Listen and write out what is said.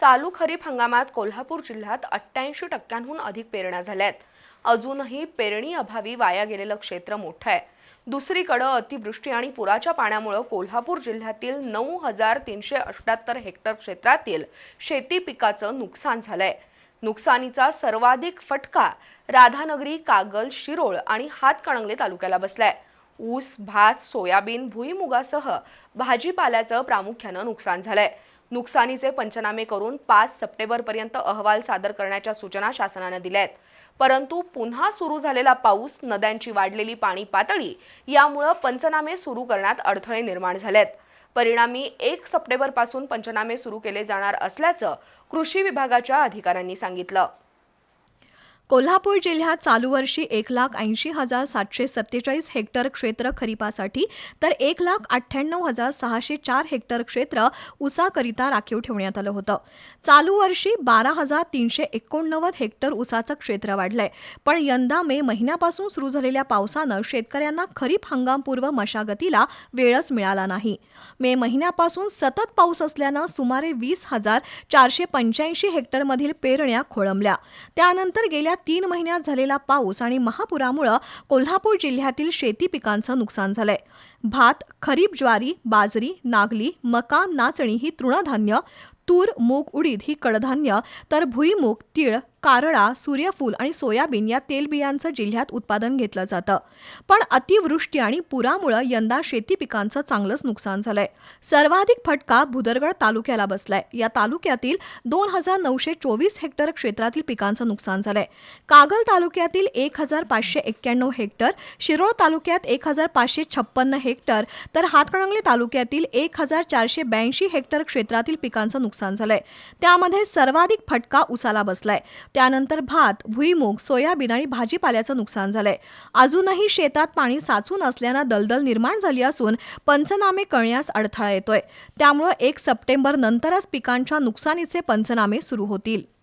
चालू खरीप हंगामात कोल्हापूर जिल्ह्यात अठ्ठ्याऐंशी टक्क्यांहून अधिक पेरण्या झाल्या आहेत अजूनही पेरणी अभावी वाया गेलेलं क्षेत्र मोठं आहे. दुसरीकडं अतिवृष्टी आणि पुराच्या पाण्यामुळं कोल्हापूर जिल्ह्यातील नऊ हजार तीनशे अठ्याहत्तर हेक्टर क्षेत्रातील शेती पिकाचं नुकसान झालंय. नुकसानीचा सर्वाधिक फटका राधानगरी कागल शिरोळ आणि हातकणंगले तालुक्याला बसलाय. ऊस भात सोयाबीन भुईमुगासह भाजीपाल्याचं प्रामुख्यानं नुकसान झालंय. नुकसानीचे पंचनामे करून पाच सप्टेंबरपर्यंत अहवाल सादर करण्याच्या सूचना शासनानं दिल्या आहेत. परंतु पुन्हा सुरू झालेला पाऊस नद्यांची वाढलेली पाणी पातळी यामुळं पंचनामे सुरू करण्यात अडथळे निर्माण झाले आहेत परिणामी एक सप्टेंबरपासून पंचनामे सुरू केले जाणार असल्याचं कृषी विभागाच्या अधिकाऱ्यांनी सांगितलं. कोल्हापूर जिल्ह्यात चालू वर्षी एक लाख ऐंशी हजार सातशे सत्तेचाळीस हेक्टर क्षेत्र खरीपासाठी तर एक लाख अठ्ठ्याण्णव हजार सहाशे चार हेक्टर क्षेत्र ऊसाकरिता राखीव ठेवण्यात आलं होतं. चालू वर्षी बारा हजार तीनशे एकोणनव्वद हेक्टर ऊसाचं क्षेत्र वाढलंय. पण यंदा मे महिन्यापासून सुरू झालेल्या पावसानं शेतकऱ्यांना खरीप हंगामपूर्व मशागतीला वेळच मिळाला नाही. मे महिन्यापासून सतत पाऊस असल्यानं सुमारे वीस हजार चारशे पंच्याऐंशी हेक्टरमधील पेरण्या खोळंबल्या. त्यानंतर गेल्या तीन महिन्यात झालेला पाऊस आणि महापुरामुळं कोल्हापूर जिल्ह्यातील शेती पिकांचं नुकसान झालंय. भात खरीप ज्वारी बाजरी नागली मका नाचणी ही तृणधान्य तूर मूग उडीद ही कडधान्य तर भुईमूग तीळ कारळा सूर्यफूल आणि सोयाबीन या तेलबियांचं जिल्ह्यात उत्पादन घेतलं जातं. पण अतिवृष्टी आणि पुरामुळं यंदा शेती पिकांचं चांगलंच नुकसान झालंय. सर्वाधिक फटका भुदरगड तालुक्याला बसलाय. या तालुक्यातील दोन हजार नऊशे चोवीस हेक्टर क्षेत्रातील पिकांचं नुकसान झालंय. कागल तालुक्यातील एक हजार पाचशे एक्क्याण्णव हेक्टर शिरोळ तालुक्यात एक हजार पाचशे छप्पन्न हेक्टर तर हातकणंगले तालुक्यातील एक हजार चारशे ब्याऐंशी हेक्टर क्षेत्रातील पिकांचं नुकसान झालंय. त्यामध्ये सर्वाधिक फटका उसाला बसलाय. त्यानंतर भात भुईमूग सोयाबीन आणि भाजीपाल्याचं नुकसान झालंय. अजूनही शेतात पाणी साचून असल्यानं दलदल निर्माण झाली असून पंचनामे कळण्यास अडथळा येतोय. त्यामुळं एक सप्टेंबर नंतरच पिकांच्या नुकसानीचे पंचनामे सुरू होतील.